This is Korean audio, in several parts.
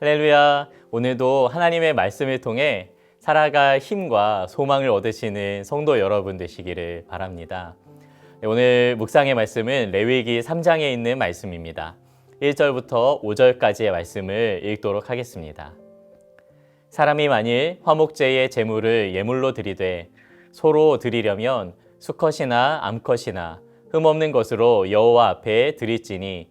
할렐루야. 오늘도 하나님의 말씀을 통해 살아갈 힘과 소망을 얻으시는 성도 여러분 되시기를 바랍니다. 네, 오늘 묵상의 말씀은 레위기 3장에 있는 말씀입니다. 1절부터 5절까지의 말씀을 읽도록 하겠습니다. 사람이 만일 화목제의 제물을 예물로 드리되 소로 드리려면 수컷이나 암컷이나 흠없는 것으로 여호와 앞에 드릴지니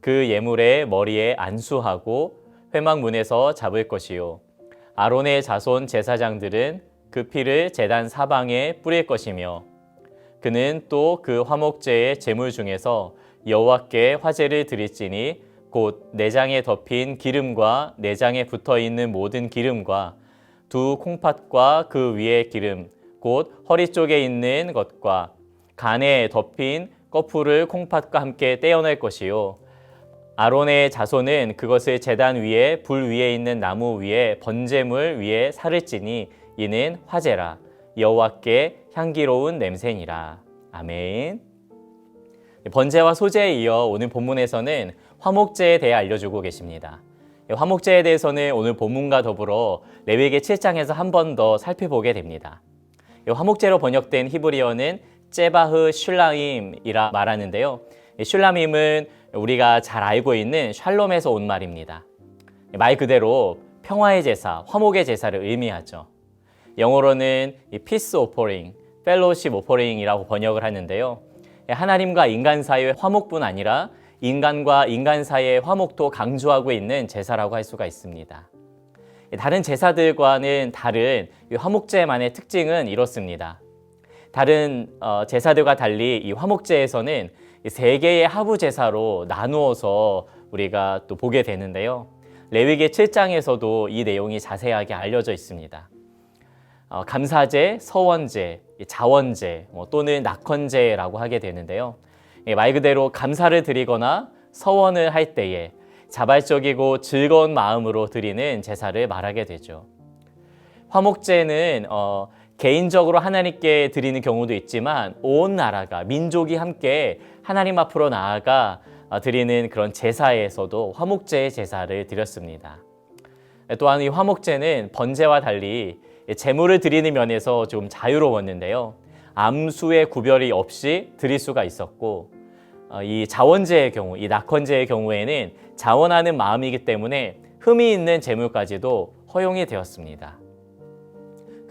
그 예물의 머리에 안수하고 회막문에서 잡을 것이요. 아론의 자손 제사장들은 그 피를 제단 사방에 뿌릴 것이며 그는 또 그 화목제의 제물 중에서 여호와께 화제를 드릴지니 곧 내장에 덮인 기름과 내장에 붙어 있는 모든 기름과 두 콩팥과 그 위의 기름 곧 허리 쪽에 있는 것과 간에 덮인 꺼풀을 콩팥과 함께 떼어낼 것이요 아론의 자손은 그것을 제단 위에 불 위에 있는 나무 위에 번제물 위에 살을 찌니 이는 화제라 여호와께 향기로운 냄새니라 아멘. 번제와 소제에 이어 오늘 본문에서는 화목제에 대해 알려주고 계십니다. 화목제에 대해서는 오늘 본문과 더불어 레위기 7장에서 한 번 더 살펴보게 됩니다. 화목제로 번역된 히브리어는 제바흐 슐라임이라 말하는데요. 슐라임은 우리가 잘 알고 있는 샬롬에서 온 말입니다. 말 그대로 평화의 제사, 화목의 제사를 의미하죠. 영어로는 peace offering, fellowship offering이라고 번역을 하는데요. 하나님과 인간 사이의 화목뿐 아니라 인간과 인간 사이의 화목도 강조하고 있는 제사라고 할 수가 있습니다. 다른 제사들과는 다른 화목제만의 특징은 이렇습니다. 다른 어, 제사들과 달리 이 화목제에서는 세 개의 하부 제사로 나누어서 우리가 또 보게 되는데요. 레위기 7장에서도 이 내용이 자세하게 알려져 있습니다. 어, 감사제, 서원제, 자원제 뭐 또는 낙헌제라고 하게 되는데요. 말 그대로 감사를 드리거나 서원을 할 때에 자발적이고 즐거운 마음으로 드리는 제사를 말하게 되죠. 화목제는 어, 개인적으로 하나님께 드리는 경우도 있지만 온 나라가 민족이 함께 하나님 앞으로 나아가 어, 드리는 그런 제사에서도 화목제의 제사를 드렸습니다. 또한 이 화목제는 번제와 달리 제물을 드리는 면에서 좀 자유로웠는데요. 암수의 구별이 없이 드릴 수가 있었고 어, 이 자원제의 경우, 이 낙헌제의 경우에는 자원하는 마음이기 때문에 흠이 있는 제물까지도 허용이 되었습니다.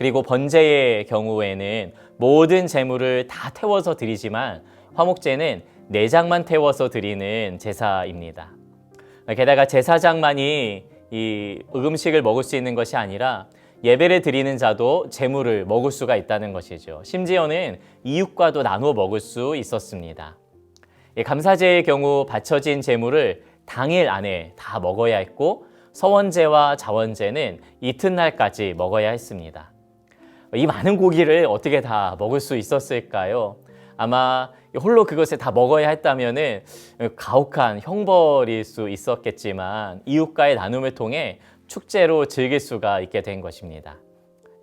그리고 번제의 경우에는 모든 제물을 다 태워서 드리지만 화목제는 내장만 태워서 드리는 제사입니다. 게다가 제사장만이 이 음식을 먹을 수 있는 것이 아니라 예배를 드리는 자도 제물을 먹을 수가 있다는 것이죠. 심지어는 이웃과도 나누어 먹을 수 있었습니다. 감사제의 경우 바쳐진 제물을 당일 안에 다 먹어야 했고 서원제와 자원제는 이튿날까지 먹어야 했습니다. 이 많은 고기를 어떻게 다 먹을 수 있었을까요? 아마 홀로 그것을 다 먹어야 했다면은 가혹한 형벌일 수 있었겠지만 이웃과의 나눔을 통해 축제로 즐길 수가 있게 된 것입니다.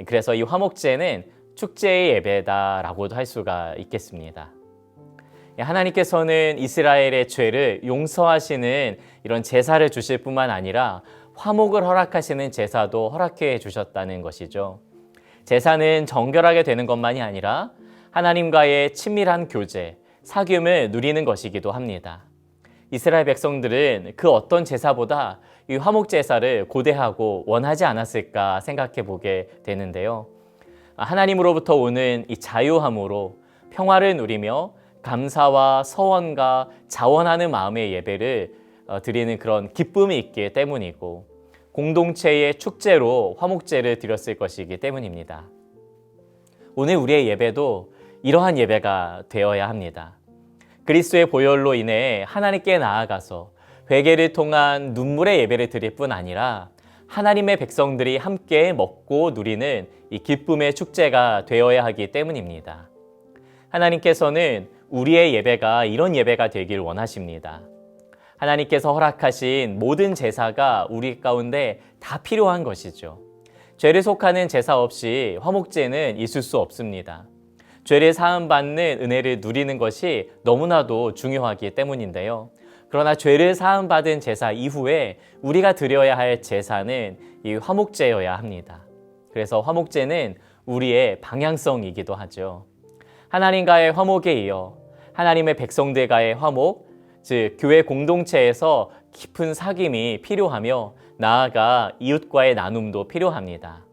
그래서 이 화목제는 축제의 예배다라고도 할 수가 있겠습니다. 하나님께서는 이스라엘의 죄를 용서하시는 이런 제사를 주실 뿐만 아니라 화목을 허락하시는 제사도 허락해 주셨다는 것이죠. 제사는 정결하게 되는 것만이 아니라 하나님과의 친밀한 교제, 사귐을 누리는 것이기도 합니다. 이스라엘 백성들은 그 어떤 제사보다 이 화목 제사를 고대하고 원하지 않았을까 생각해 보게 되는데요. 하나님으로부터 오는 이 자유함으로 평화를 누리며 감사와 서원과 자원하는 마음의 예배를 어, 드리는 그런 기쁨이 있기 때문이고 공동체의 축제로 화목제를 드렸을 것이기 때문입니다. 오늘 우리의 예배도 이러한 예배가 되어야 합니다. 그리스도의 보혈로 인해 하나님께 나아가서 회개를 통한 눈물의 예배를 드릴 뿐 아니라 하나님의 백성들이 함께 먹고 누리는 이 기쁨의 축제가 되어야 하기 때문입니다. 하나님께서는 우리의 예배가 이런 예배가 되길 원하십니다. 하나님께서 허락하신 모든 제사가 우리 가운데 다 필요한 것이죠. 죄를 속하는 제사 없이 화목제는 있을 수 없습니다. 죄를 사함받는 은혜를 누리는 것이 너무나도 중요하기 때문인데요. 그러나 죄를 사함받은 제사 이후에 우리가 드려야 할 제사는 이 화목제여야 합니다. 그래서 화목제는 우리의 방향성이기도 하죠. 하나님과의 화목에 이어 하나님의 백성들과의 화목, 즉 교회 공동체에서 깊은 사귐이 필요하며 나아가 이웃과의 나눔도 필요합니다.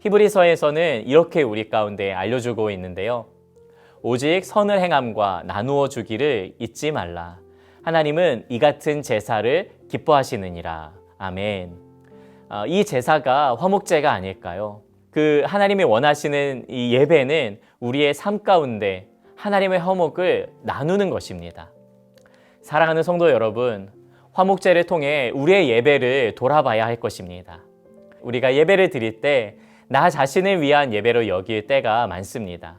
히브리서에서는 이렇게 우리 가운데 알려주고 있는데요. 오직 선을 행함과 나누어 주기를 잊지 말라. 하나님은 이 같은 제사를 기뻐하시느니라. 아멘. 아, 이 제사가 화목제가 아닐까요? 그 하나님이 원하시는 이 예배는 우리의 삶 가운데 하나님의 화목을 나누는 것입니다. 사랑하는 성도 여러분, 화목제를 통해 우리의 예배를 돌아봐야 할 것입니다. 우리가 예배를 드릴 때 나 자신을 위한 예배로 여길 때가 많습니다.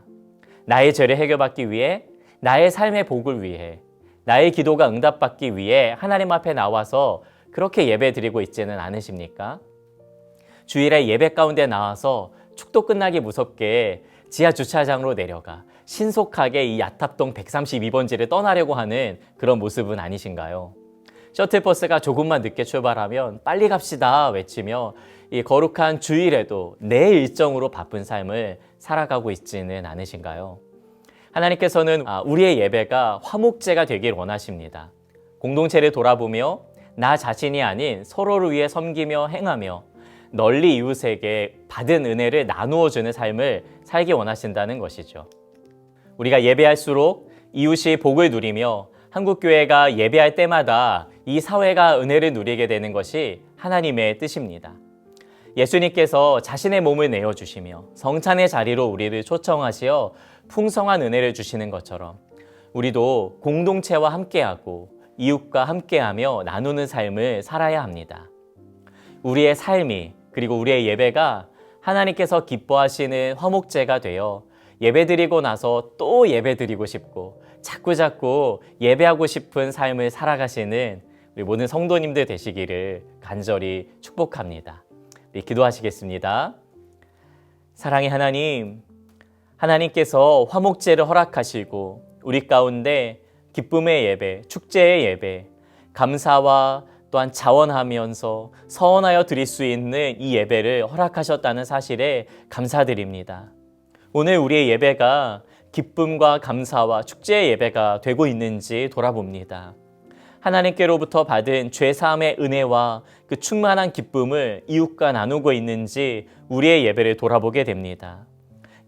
나의 죄를 해결받기 위해, 나의 삶의 복을 위해, 나의 기도가 응답받기 위해 하나님 앞에 나와서 그렇게 예배 드리고 있지는 않으십니까? 주일에 예배 가운데 나와서 축도 끝나기 무섭게 지하 주차장으로 내려가 신속하게 이 야탑동 132번지를 떠나려고 하는 그런 모습은 아니신가요? 셔틀버스가 조금만 늦게 출발하면 빨리 갑시다 외치며 이 거룩한 주일에도 내 일정으로 바쁜 삶을 살아가고 있지는 않으신가요? 하나님께서는 아, 우리의 예배가 화목제가 되길 원하십니다. 공동체를 돌아보며 나 자신이 아닌 서로를 위해 섬기며 행하며 널리 이웃에게 받은 은혜를 나누어 주는 삶을 살기 원하신다는 것이죠. 우리가 예배할수록 이웃이 복을 누리며 한국교회가 예배할 때마다 이 사회가 은혜를 누리게 되는 것이 하나님의 뜻입니다. 예수님께서 자신의 몸을 내어주시며 성찬의 자리로 우리를 초청하시어 풍성한 은혜를 주시는 것처럼 우리도 공동체와 함께하고 이웃과 함께하며 나누는 삶을 살아야 합니다. 우리의 삶이 그리고 우리의 예배가 하나님께서 기뻐하시는 화목제가 되어 예배드리고 나서 또 예배드리고 싶고 자꾸자꾸 예배하고 싶은 삶을 살아가시는 우리 모든 성도님들 되시기를 간절히 축복합니다. 우리 기도하시겠습니다. 사랑의 하나님, 하나님께서 화목제를 허락하시고 우리 가운데 기쁨의 예배, 축제의 예배, 감사와 또한 자원하면서 서원하여 드릴 수 있는 이 예배를 허락하셨다는 사실에 감사드립니다. 오늘 우리의 예배가 기쁨과 감사와 축제의 예배가 되고 있는지 돌아봅니다. 하나님께로부터 받은 죄사함의 은혜와 그 충만한 기쁨을 이웃과 나누고 있는지 우리의 예배를 돌아보게 됩니다.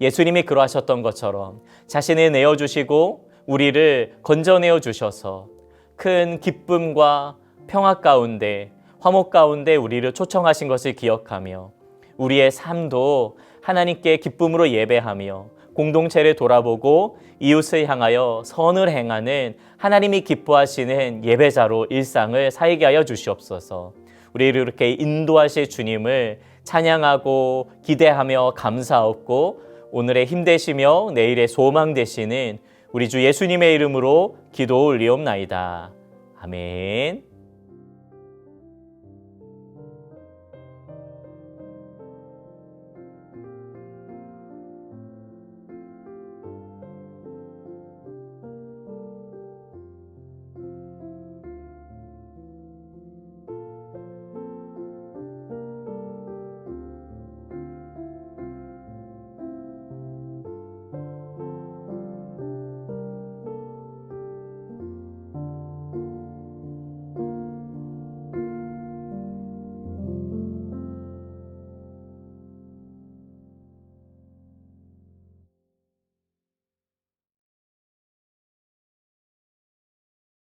예수님이 그러하셨던 것처럼 자신을 내어주시고 우리를 건져내어 주셔서 큰 기쁨과 평화 가운데 화목 가운데 우리를 초청하신 것을 기억하며 우리의 삶도 하나님께 기쁨으로 예배하며 공동체를 돌아보고 이웃을 향하여 선을 행하는 하나님이 기뻐하시는 예배자로 일상을 살게 하여 주시옵소서. 우리를 이렇게 인도하실 주님을 찬양하고 기대하며 감사하고 오늘의 힘 되시며 내일의 소망 되시는 우리 주 예수님의 이름으로 기도 올리옵나이다. 아멘.